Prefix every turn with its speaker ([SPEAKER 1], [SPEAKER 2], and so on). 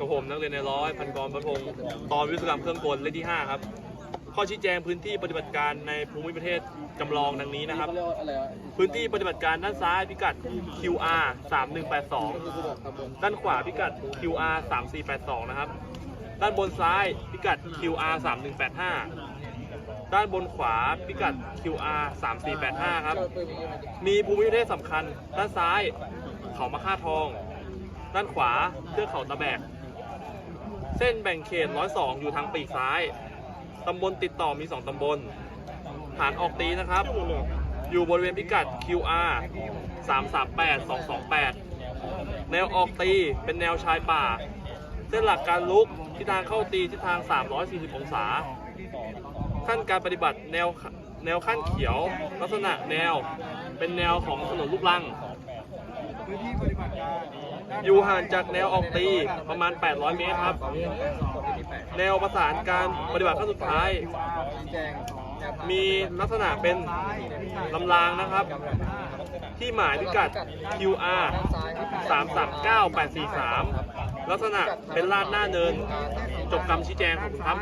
[SPEAKER 1] กับผมนักเรียนในร้อยพันกรประพงศ์ตอนวิศวกรรมเครื่องกลเลขที่ 5 ครับ ข้อชี้แจงพื้นที่ปฏิบัติการในภูมิประเทศจำลองดังนี้นะครับ พื้นที่ปฏิบัติการด้านซ้ายพิกัด QR 3182 ด้านขวาพิกัด QR 3482 นะครับ ด้านบนซ้ายพิกัด QR 3185 ด้านบนขวาพิกัด QR 3485 ครับ
[SPEAKER 2] เจ้าปืนอย่างเงี้ยมัน
[SPEAKER 1] มีภูมิประเทศสำคัญ ด้านซ้ายเขามะค่าทอง ด้านขวาเทือกเขาตะแบก เส้นแบ่งเขต102อยู่ทางปีกซ้าย ตำบลติดต่อมี2ตำบล ฐานออกตีนะครับ อยู่บริเวณพิกัด QR 338 228 แนวออกตีเป็นแนวชายป่า เส้นหลักการลุกทิศทางเข้าตีทิศทาง 340 องศา ขั้นการปฏิบัติแนวแนวขั้นเขียว ลักษณะแนวเป็นแนวของถนนลูกรัง อยู่ห่างจากแนวออกตีประมาณ 800 เมตรครับ แนวประสานการปฏิบัติขั้นสุดท้าย มีลักษณะเป็นลำรางนะครับ ที่หมายพิกัด QR 339843 ลักษณะเป็นลาดหน้าเนิน จบคำชี้แจงของคุณครับ